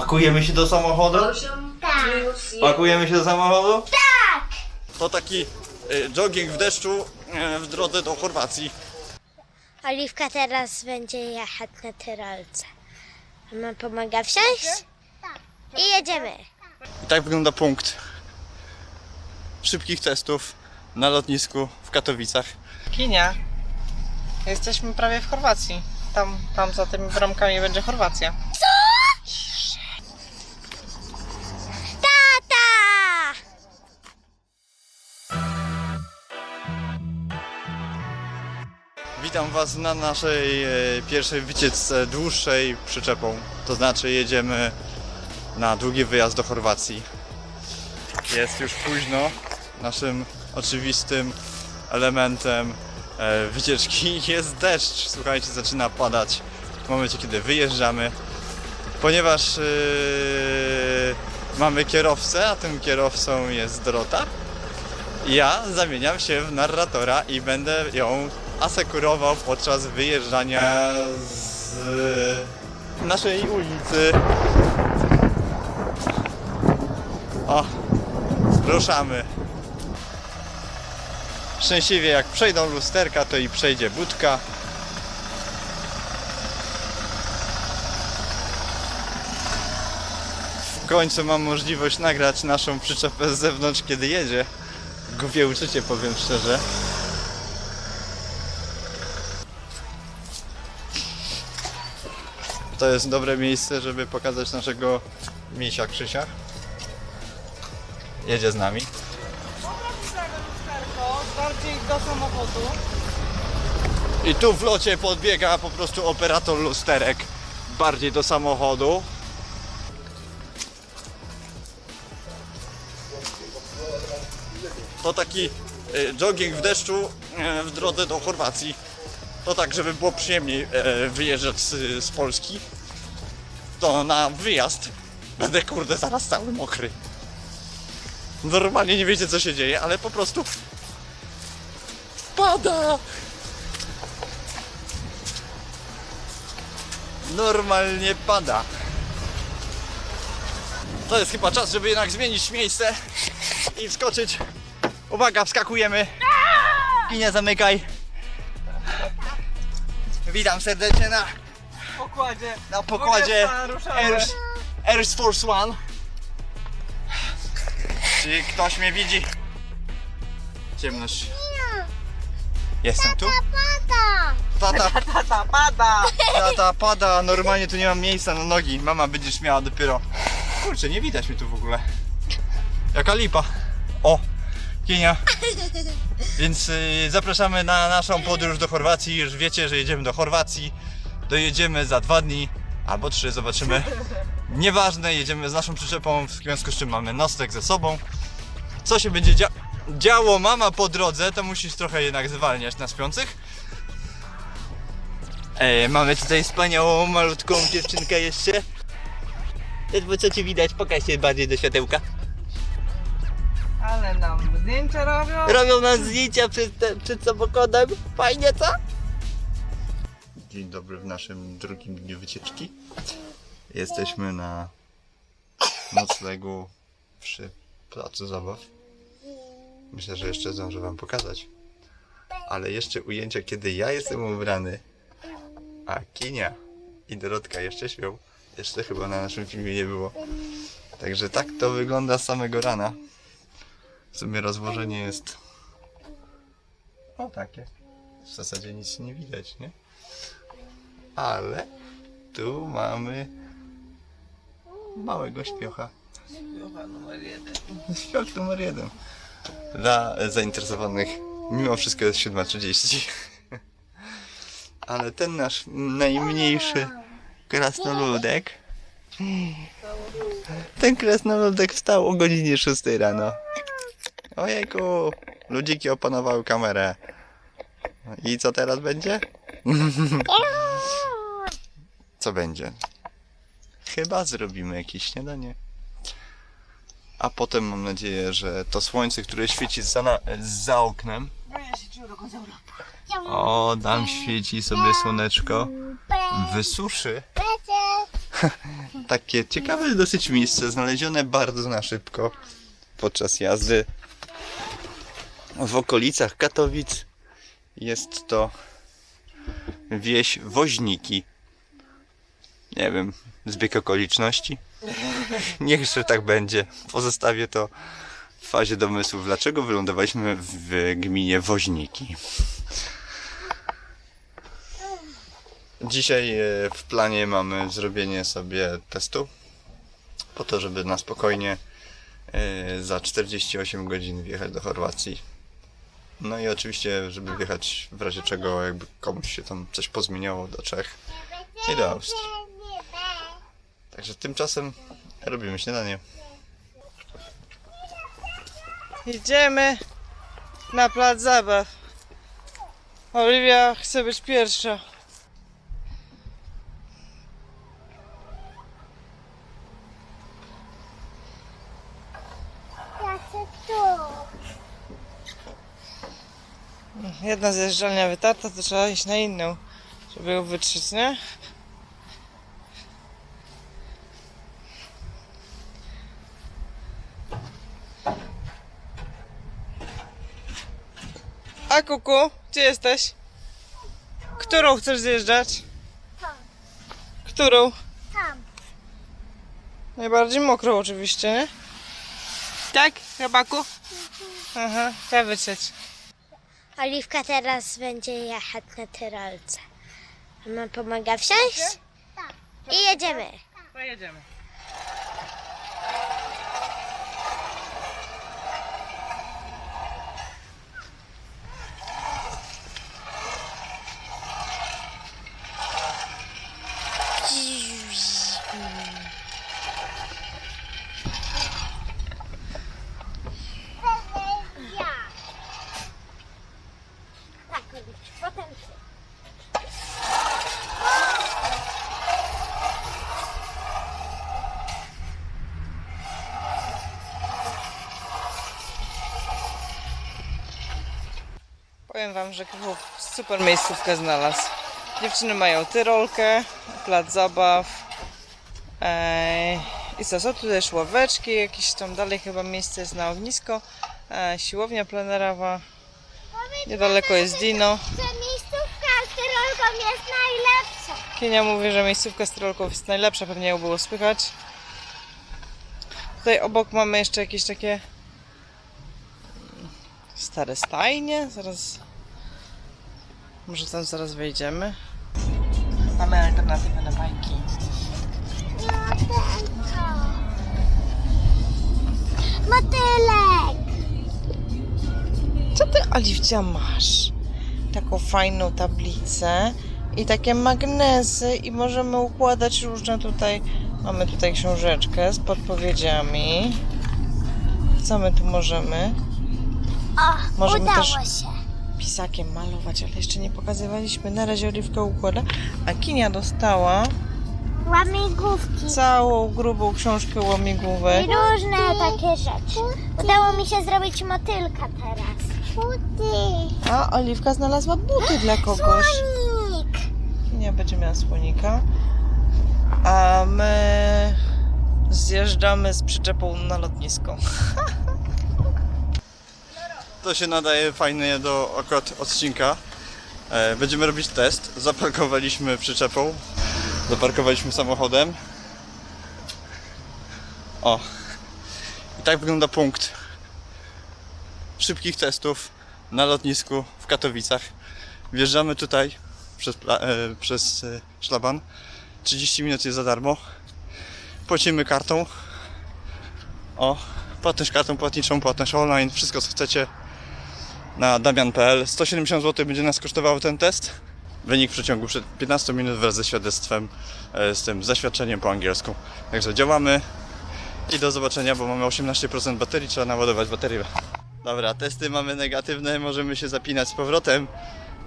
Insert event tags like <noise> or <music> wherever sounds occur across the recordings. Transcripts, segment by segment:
Pakujemy się do samochodu? Tak. Pakujemy się do samochodu? Tak! To taki y, jogging w deszczu y, w drodze do Chorwacji. Oliwka teraz będzie jechać na tyrolce. Mama pomaga wsiąść? I jedziemy. I tak wygląda punkt szybkich testów na lotnisku w Katowicach. Kinia. Jesteśmy prawie w Chorwacji. Tam, tam za tymi bramkami będzie Chorwacja. Tata! Witam Was na naszej e, pierwszej wycieczce dłuższej przyczepą. To znaczy jedziemy na długi wyjazd do Chorwacji. Jest już późno. Naszym oczywistym elementem e, wycieczki <laughs> jest deszcz. Słuchajcie, zaczyna padać w momencie, kiedy wyjeżdżamy. Ponieważ e, mamy kierowcę, a tym kierowcą jest Dorota, ja zamieniam się w narratora i będę ją asekurował podczas wyjeżdżania z naszej ulicy. O, ruszamy. Szczęśliwie jak przejdą lusterka, to i przejdzie budka. W końcu mam możliwość nagrać naszą przyczepę z zewnątrz, kiedy jedzie. Głupie uczucie, powiem szczerze. To jest dobre miejsce, żeby pokazać naszego misia Krzysia. Jedzie z nami. bardziej do samochodu. I tu w locie podbiega po prostu operator lusterek bardziej do samochodu. To taki y, jogging w deszczu e, w drodze do Chorwacji. To tak, żeby było przyjemniej e, wyjeżdżać z, z Polski. To na wyjazd będę kurde zaraz cały mokry. Normalnie nie wiecie co się dzieje, ale po prostu pada. normalnie pada. To jest chyba czas, żeby jednak zmienić miejsce i wskoczyć. Uwaga, wskakujemy. I nie zamykaj. Witam serdecznie na, Pokładzie. na pokładzie 20, ruszamy. Air, Air Force One. Czy ktoś mnie widzi? Ciemność. Jestem tu? <laughs> Tata Tata, pada! Tata pada, normalnie tu nie mam miejsca na nogi. Mama będziesz miała dopiero. Kurczę, nie widać mnie tu w ogóle. Jaka lipa. O, Kienia. <laughs> Więc y, zapraszamy na naszą podróż do Chorwacji. Już wiecie, że jedziemy do Chorwacji. Dojedziemy za dwa dni albo trzy, zobaczymy. <laughs> Nieważne, jedziemy z naszą przyczepą, w związku z czym mamy nostek ze sobą. Co się będzie dzia działo mama po drodze, to musisz trochę jednak zwalniać na śpiących. E, mamy tutaj wspaniałą, malutką dziewczynkę jeszcze. Ledwo co ci widać, pokaż się bardziej do światełka. Ale nam zdjęcia robią. Robią nam zdjęcia przed, przed samochodem. Fajnie, co? Dzień dobry w naszym drugim dniu wycieczki. Jesteśmy na noclegu przy placu zabaw. Myślę, że jeszcze zdążę wam pokazać. Ale jeszcze ujęcia, kiedy ja jestem ubrany, a Kinia i Dorotka jeszcze śpią. Jeszcze chyba na naszym filmie nie było. Także tak to wygląda z samego rana. W sumie rozłożenie jest o takie. W zasadzie nic nie widać, nie? Ale tu mamy małego śpiocha. Chyba numer jeden. Śpioch numer jeden. Dla zainteresowanych mimo wszystko jest 7.30. Ale ten nasz najmniejszy krasnoludek ten krasnoludek wstał o godzinie 6 rano. Ojejku, ludziki opanowały kamerę. I co teraz będzie? <laughs> Co będzie? Chyba zrobimy jakieś śniadanie. A potem mam nadzieję, że to słońce, które świeci za, na, za oknem. O, tam świeci sobie słoneczko. Wysuszy <laughs> takie ciekawe dosyć miejsce, znalezione bardzo na szybko podczas jazdy w okolicach Katowic. Jest to wieś Woźniki. Nie wiem, zbieg okoliczności. <laughs> Niech jeszcze tak będzie. Pozostawię to w fazie domysłów, dlaczego wylądowaliśmy w gminie Woźniki. Dzisiaj e, w planie mamy zrobienie sobie testu, po to, żeby na spokojnie za 48 godzin wjechać do Chorwacji. No i oczywiście, żeby wjechać w razie czego, jakby komuś się tam coś pozmieniało do Czech i do Austrii. Także tymczasem robimy śniadanie. Idziemy na plac zabaw. Oliwia chce być pierwsza. Jedna zjeżdżalnia wytarta, to trzeba iść na inną, żeby ją wytrzeć, nie? A kuku, gdzie jesteś? Którą chcesz zjeżdżać? Tam. Którą? Tam. Najbardziej mokrą oczywiście, nie? Tak, chybaku? Aha, trzeba wytrzeć. Oliwka teraz będzie jechać na tyrolce. A mam pomaga wsiąść? Tak. I jedziemy. Pojedziemy. Wam, że Krzysztof super miejscówkę znalazł. Dziewczyny mają tyrolkę, plac zabaw. Eee, I co, są tutaj szławeczki, jakieś tam dalej chyba miejsce jest na ognisko. Eee, siłownia plenerowa. Niedaleko jest Dino. Że miejscówka z tyrolką jest najlepsza. Kienia mówi, że miejscówka z tyrolką jest najlepsza, pewnie ją było słychać. Tutaj obok mamy jeszcze jakieś takie stare stajnie. Zaraz. Może tam zaraz wejdziemy. Mamy alternatywę na bajki. Motylek. Co ty, Oliwcia, masz? Taką fajną tablicę i takie magnesy i możemy układać różne tutaj. Mamy tutaj książeczkę z podpowiedziami. Co my tu możemy? O, Możemy udało też- się. Pisakiem malować, ale jeszcze nie pokazywaliśmy. Na razie Oliwka układa, a Kinia dostała Łamigłówki. całą grubą książkę łamigłówek. I różne takie rzeczy. Udało mi się zrobić motylka teraz. Buty. A Oliwka znalazła buty dla kogoś. Słonik. Nie będzie miała słonika. A my zjeżdżamy z przyczepą na lotnisko. <laughs> To się nadaje fajnie do akurat odcinka. E, Będziemy robić test. Zaparkowaliśmy przyczepą. Zaparkowaliśmy samochodem. O. I tak wygląda punkt szybkich testów na lotnisku w Katowicach. Wjeżdżamy tutaj przez, e, przez e, szlaban. 30 minut jest za darmo. Płacimy kartą. O, płatność kartą płatniczą, płatność online, wszystko co chcecie na damian.pl. 170 zł będzie nas kosztował ten test. Wynik w przeciągu przed 15 minut wraz ze świadectwem, e, z tym zaświadczeniem po angielsku. Także działamy i do zobaczenia, bo mamy 18% baterii, trzeba naładować baterię. Dobra, testy mamy negatywne, możemy się zapinać z powrotem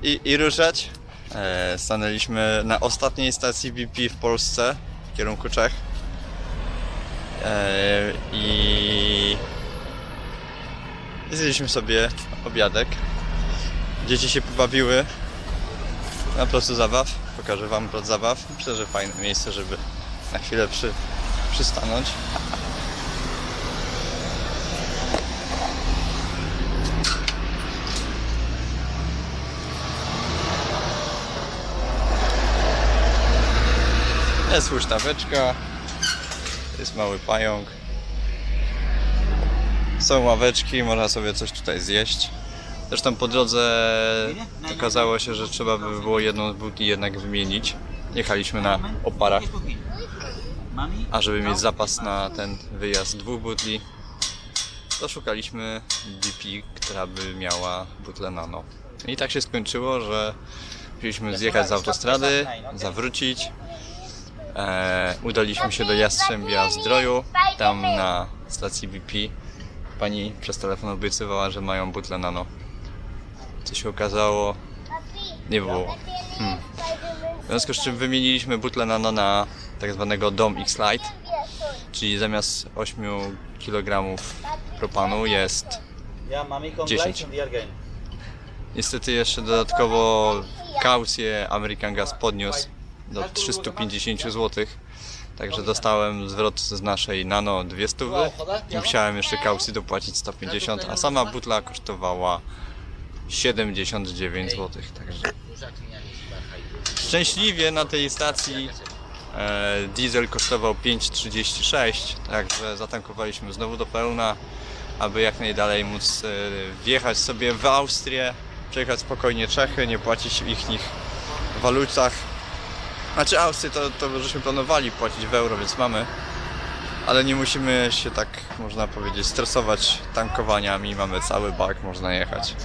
i, i ruszać. E, stanęliśmy na ostatniej stacji BP w Polsce w kierunku Czech. E, I Zjedliśmy sobie obiadek. Dzieci się pobawiły na placu zabaw. Pokażę Wam plac zabaw. Myślę, że fajne miejsce, żeby na chwilę przy, przystanąć. Jest huśtaweczka, jest mały pająk. Są ławeczki, można sobie coś tutaj zjeść. Zresztą po drodze okazało się, że trzeba by było jedną z butli jednak wymienić. Jechaliśmy na oparach, a żeby mieć zapas na ten wyjazd dwóch butli, to szukaliśmy BP, która by miała butlę nano. I tak się skończyło, że musieliśmy zjechać z autostrady, zawrócić. E, udaliśmy się do Jastrzębia Zdroju, tam na stacji BP pani przez telefon obiecywała, że mają butlę nano. Co się okazało, nie było. Hmm. W związku z czym wymieniliśmy butlę nano na tak zwanego Dom X-Lite, czyli zamiast 8 kg propanu jest Yeah, mommy, come 10. lights and we are going. Niestety jeszcze dodatkowo kaucję American Gas podniósł do 350 zł. Także dostałem zwrot z naszej nano 200 i musiałem jeszcze kaucji dopłacić 150, a sama butla kosztowała 79 zł. Także szczęśliwie na tej stacji e, diesel kosztował 5,36, także zatankowaliśmy znowu do pełna, aby jak najdalej móc e, wjechać sobie w Austrię, przejechać spokojnie Czechy, nie płacić w ich walutach. Znaczy Austrię to, to żeśmy planowali płacić w euro, więc mamy. Ale nie musimy się tak, można powiedzieć, stresować tankowaniami. Mamy cały bak, można jechać.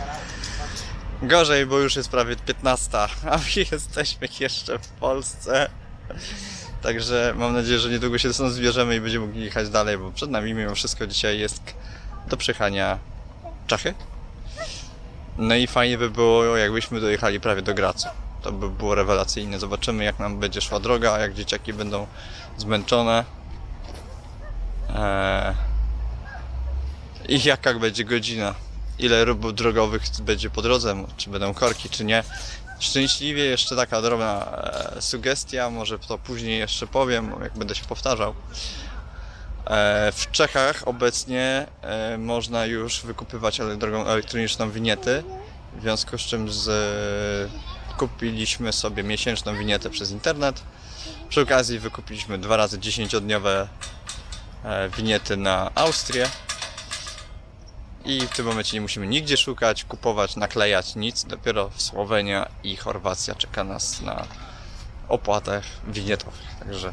Gorzej, bo już jest prawie 15, <laughs> a my jesteśmy jeszcze w Polsce. Także mam nadzieję, że niedługo się stąd zbierzemy i będziemy mogli jechać dalej, bo przed nami mimo wszystko dzisiaj jest do przejechania Czachy. No i fajnie by było, jakbyśmy dojechali prawie do Gracu. To by było rewelacyjne. Zobaczymy, jak nam będzie szła droga, jak dzieciaki będą zmęczone. Eee... I jaka będzie godzina. Ile rubów drogowych będzie po drodze, czy będą korki, czy nie. Szczęśliwie jeszcze taka drobna e, sugestia, może to później jeszcze powiem, jak będę się powtarzał. E, W Czechach obecnie e, można już wykupywać drogą elektroniczną winiety, w związku z czym z, kupiliśmy sobie miesięczną winietę przez internet. Przy okazji wykupiliśmy dwa razy 10-dniowe e, winiety na Austrię. I w tym momencie nie musimy nigdzie szukać, kupować, naklejać nic. Dopiero Słowenia i Chorwacja czeka nas na opłatach winietowych. Także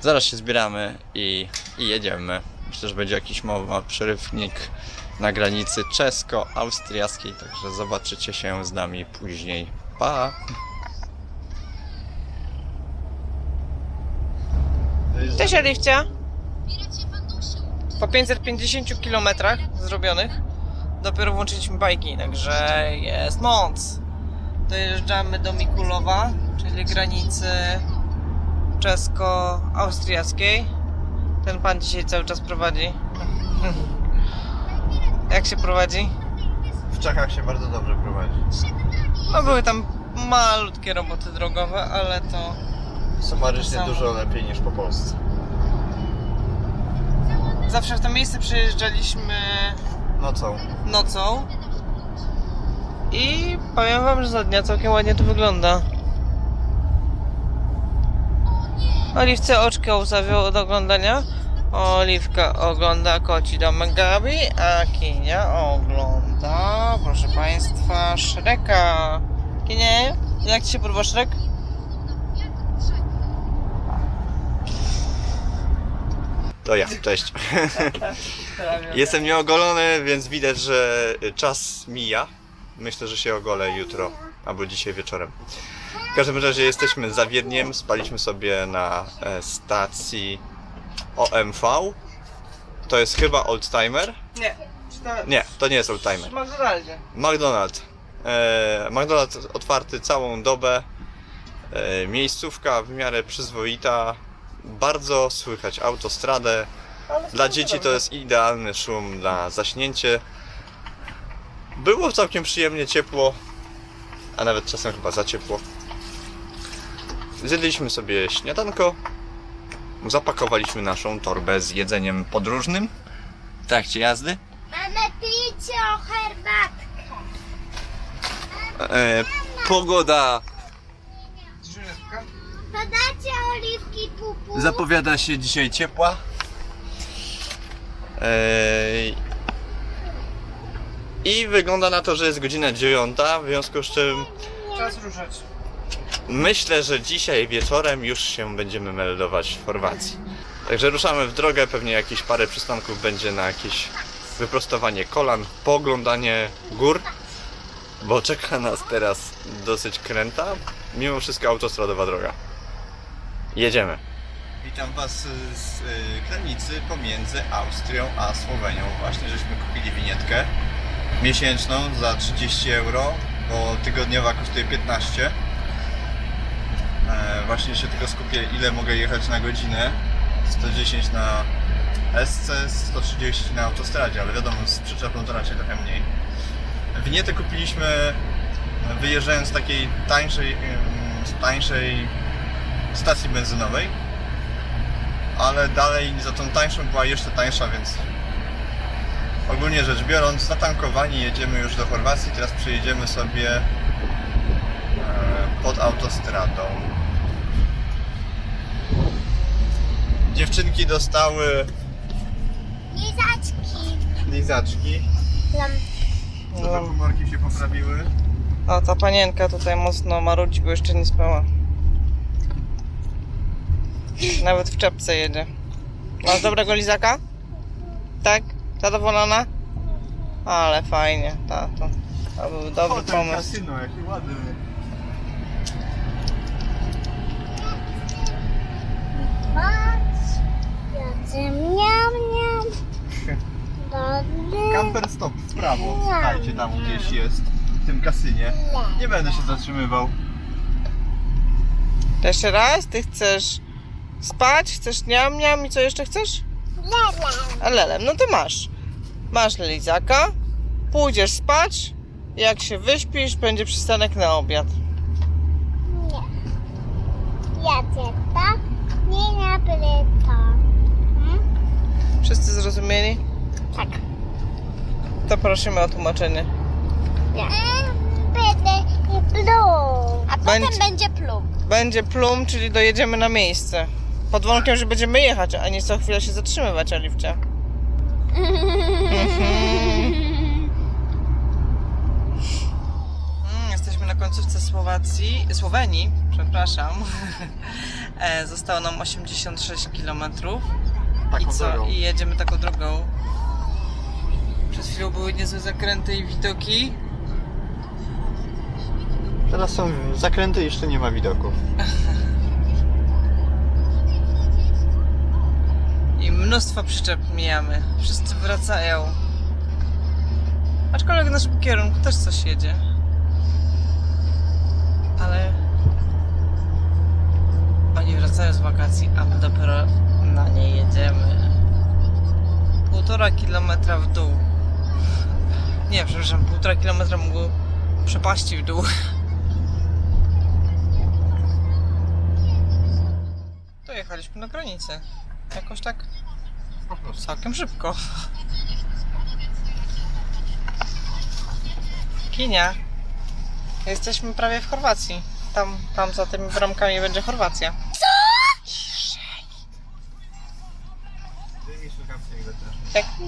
Zaraz się zbieramy i, i jedziemy. Myślę, że będzie jakiś mały przerywnik na granicy czesko-austriackiej, także zobaczycie się z nami później. Pa! Cześć Aliwcia! Po 550 km zrobionych dopiero włączyliśmy bajki, także jest moc. Dojeżdżamy do Mikulowa, czyli granicy czesko-austriackiej. Ten pan dzisiaj cały czas prowadzi. <laughs> Jak się prowadzi? W Czechach się bardzo dobrze prowadzi. No były tam malutkie roboty drogowe, ale to Sumarycznie Samo. dużo lepiej niż po Polsce. zawsze w to miejsce przyjeżdżaliśmy Nocą. nocą. I powiem wam, że za dnia całkiem ładnie to wygląda. Oliwce oczko ustawiał od oglądania. Oliwka ogląda koci domek Gabi, a Kinia ogląda, proszę państwa, Shreka. Kinie, jak ci się podoba Shrek? To ja, cześć. <laughs> Jestem nieogolony, więc widać, że czas mija. Myślę, że się ogolę jutro albo dzisiaj wieczorem. W każdym razie jesteśmy za Wiedniem, spaliśmy sobie na e, stacji OMV. To jest chyba Oldtimer? Nie, czytałem. Nie, to nie jest Oldtimer. W McDonaldzie. McDonald's. E, McDonald's otwarty całą dobę. E, miejscówka w miarę przyzwoita. Bardzo słychać autostradę. Dla dzieci to jest idealny szum na zaśnięcie. Było całkiem przyjemnie ciepło, a nawet czasem chyba za ciepło. Zjedliśmy sobie śniadanko zapakowaliśmy naszą torbę z jedzeniem podróżnym w trakcie jazdy. Mamy picie o herbatkę. E, pogoda Podacie oliwki pupu. zapowiada się dzisiaj ciepła. E, I wygląda na to, że jest godzina dziewiąta, w związku z czym Czas ruszać. Myślę, że dzisiaj wieczorem już się będziemy meldować w Chorwacji. Także ruszamy w drogę, pewnie jakieś parę przystanków będzie na jakieś wyprostowanie kolan, pooglądanie gór, bo czeka nas teraz dosyć kręta, mimo wszystko autostradowa droga. Jedziemy. Witam Was z granicy pomiędzy Austrią a Słowenią. Właśnie żeśmy kupili winietkę miesięczną za 30 euro, bo tygodniowa kosztuje 15. E, właśnie się tylko skupię, ile mogę jechać na godzinę. 110 na SC, 130 na autostradzie, ale wiadomo, z przyczepą to raczej trochę mniej. Winietę kupiliśmy wyjeżdżając z takiej tańszej, tańszej stacji benzynowej, ale dalej za tą tańszą była jeszcze tańsza, więc ogólnie rzecz biorąc, zatankowani jedziemy już do Chorwacji, teraz przejedziemy sobie pod autostradą. Dziewczynki dostały Lizaczki. lizaczki. Lam. Trochę humorki się poprawiły. No ta panienka tutaj mocno marudzi, bo jeszcze nie spała. Nawet w czepce jedzie. Masz dobrego lizaka? Tak? Zadowolona? Ale fajnie, tato. To był dobry pomysł. kasyno, jaki ładny. Miam, miam. <laughs> Camper stop w prawo. Słuchajcie, tam gdzieś jest. W tym kasynie. Nie będę się zatrzymywał. Jeszcze raz? Ty chcesz spać? Chcesz niam, niam i co jeszcze chcesz? A lelem, no to masz. Masz lizaka, pójdziesz spać, jak się wyśpisz, będzie przystanek na obiad. Nie. Ja cię tak nie napytam. Wszyscy zrozumieli? Tak. To prosimy o tłumaczenie. Nie. Będę plum. A Będzie- potem będzie plum. Będzie plum, czyli dojedziemy na miejsce. Pod warunkiem, że będziemy jechać, a nie co chwilę się zatrzymywać, Oliwcia. <laughs> Mm, Jesteśmy na końcówce Słowacji, Słowenii, przepraszam. <laughs> E, Zostało nam 86 km. I co? I jedziemy taką drogą. Przed chwilą były niezłe zakręty i widoki. Teraz są zakręty, jeszcze nie ma widoków. <laughs> I mnóstwo przyczep mijamy. Wszyscy wracają. Aczkolwiek w naszym kierunku też coś jedzie. Ale oni wracają z wakacji, a my dopiero na nie jedziemy. Półtora kilometra w dół. Nie, przepraszam, półtora kilometra mógł przepaści w dół. Dojechaliśmy do granicy. Jakoś tak całkiem szybko. Kinia. Jesteśmy prawie w Chorwacji. Tam, tam za tymi bramkami będzie Chorwacja.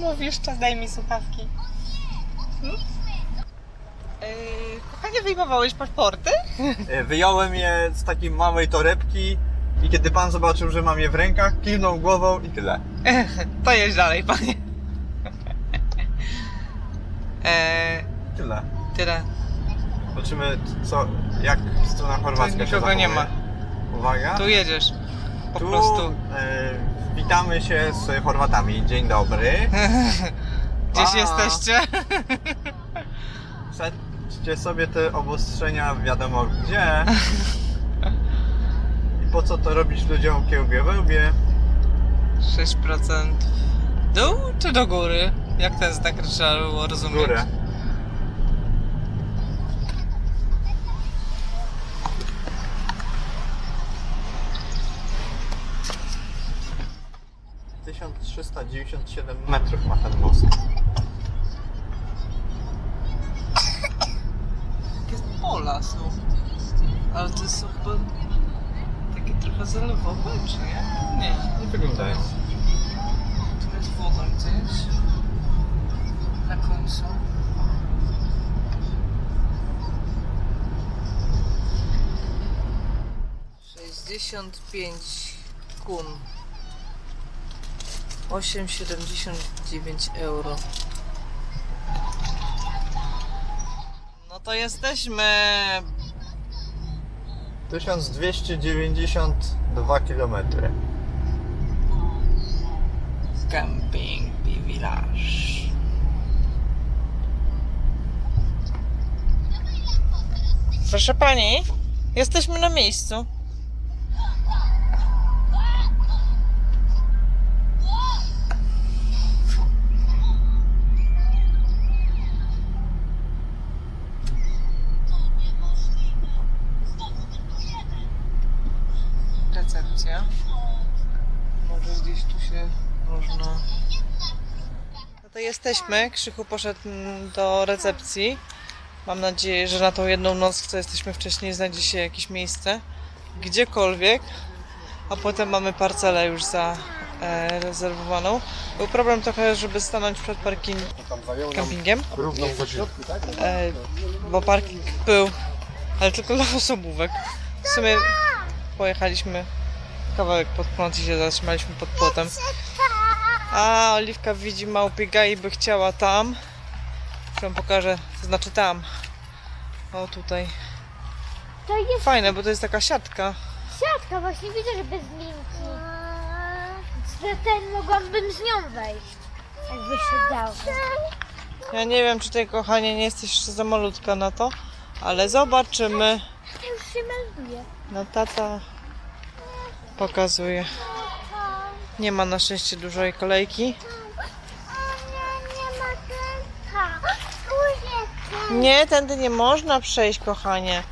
Mówisz, to daj mi słuchawki. Hmm? Yy, kochanie, wyjmowałeś paszporty? E, Wyjąłem je z takiej małej torebki i kiedy pan zobaczył, że mam je w rękach, kiwnął głową i tyle. <laughs> To jedź dalej, panie. Eee, Tyle. tyle. Zobaczymy, co, jak strona chorwacka się nikogo nie zachowuje. Uwaga. Tu jedziesz. Po Tu, prostu. e, witamy się z Chorwatami. Dzień dobry. <laughs> Gdzieś A. jesteście? Przejdźcie sobie te obostrzenia wiadomo gdzie. <laughs> I po co to robić ludziom kiełbie wełbie? 6% w dół czy do góry? Jak ten znak trzeba było rozumieć? górę. 1397 metrów ma ten most. Jakie pola są. Ale to są chyba takie trochę zalewowe, czy nie? Nie. Nie wyglądają. Tu jest woda gdzieś. Na końcu. Sześćdziesiąt pięć kun. 8,79 euro. No to jesteśmy 1292 km. Camping Village. Proszę pani, jesteśmy na miejscu. Recepcja. Może gdzieś tu się można. No to jesteśmy. Krzychu poszedł do recepcji. Mam nadzieję, że na tą jedną noc, w co jesteśmy wcześniej, znajdzie się jakieś miejsce. Gdziekolwiek. A potem mamy parcelę już zarezerwowaną. Był problem trochę, żeby stanąć przed parking, campingiem, Równo wchodzimy. e, bo parking był, ale tylko dla <laughs> osobówek. W sumie pojechaliśmy kawałek pod prąd i się zatrzymaliśmy pod płotem. A Oliwka widzi małpiga i by chciała tam. Już wam pokażę, to znaczy tam. O tutaj. To jest Fajne, bo to jest taka siatka. siatka, właśnie widzę, że bez linki. Że ten mogłabym z nią wejść. Jakby się dało. Ja nie wiem, czy ty kochanie nie jesteś jeszcze za malutka na to, ale zobaczymy. To już się melduje. No tata pokazuje. Nie ma na szczęście dużej kolejki. nie tędy nie można przejść, kochanie.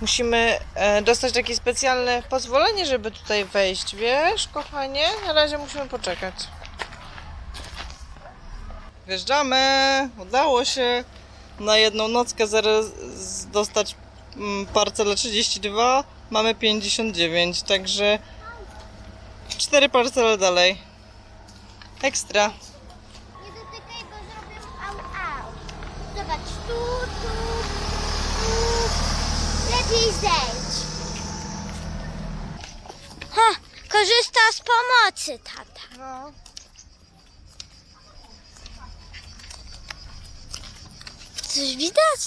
Musimy e, dostać takie specjalne pozwolenie, żeby tutaj wejść, wiesz, kochanie? Na razie musimy poczekać. Wjeżdżamy! Udało się na jedną nockę zaraz dostać mm, parcelę 32. Mamy 59, także cztery parcele dalej. Ekstra. Nie dotykaj, bo zrobią au au. Zobacz, tu, tu, tu. Lepiej zejdź. Ha, korzysta z pomocy, tata. Coś widać?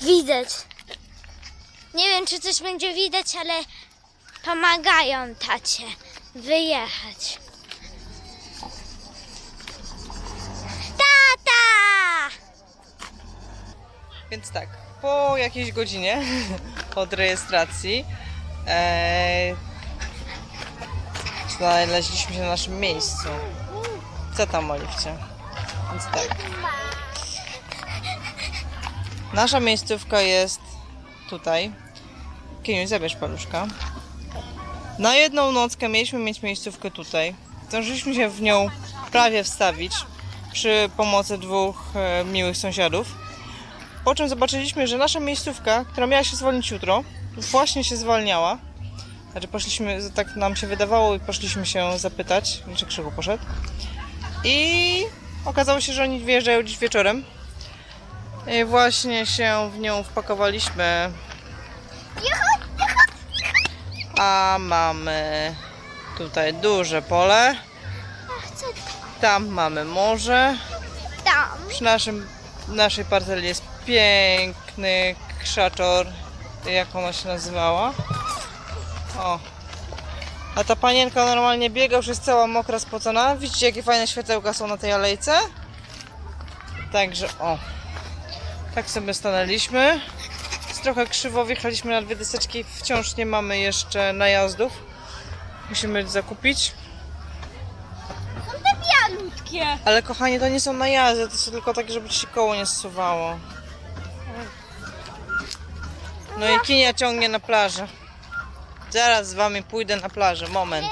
Widać. Nie wiem, czy coś będzie widać, ale pomagają tacie wyjechać. Tata! Więc tak, po jakiejś godzinie <laughs> od rejestracji e, znaleźliśmy się na naszym miejscu. Co tam, Oliwcie? Więc tak. Nasza miejscówka jest tutaj. Kieniu, zabierz paluszka. Na jedną nockę mieliśmy mieć miejscówkę tutaj. Zdążyliśmy się w nią prawie wstawić przy pomocy dwóch e, miłych sąsiadów. Po czym zobaczyliśmy, że nasza miejscówka, która miała się zwolnić jutro, właśnie się zwalniała. Znaczy poszliśmy, tak nam się wydawało i poszliśmy się zapytać, czy Krzychu poszedł. I okazało się, że oni wyjeżdżają dziś wieczorem. I właśnie się w nią wpakowaliśmy. A mamy tutaj duże pole. Tam mamy morze. Tam. Przy naszym, naszej parceli jest piękny krzaczor. Jak ona się nazywała? O. A ta panienka normalnie biega, już jest cała mokra, spocona. Widzicie, jakie fajne światełka są na tej alejce? Także o. Tak sobie stanęliśmy. Jest trochę krzywo, wjechaliśmy na dwie deseczki. Wciąż nie mamy jeszcze najazdów. Musimy zakupić. Bialutkie. Ale kochanie, to nie są najazdy, to są tylko takie, żeby ci się koło nie zsuwało. No i kinia ciągnie na plażę. Zaraz z wami pójdę na plażę, moment.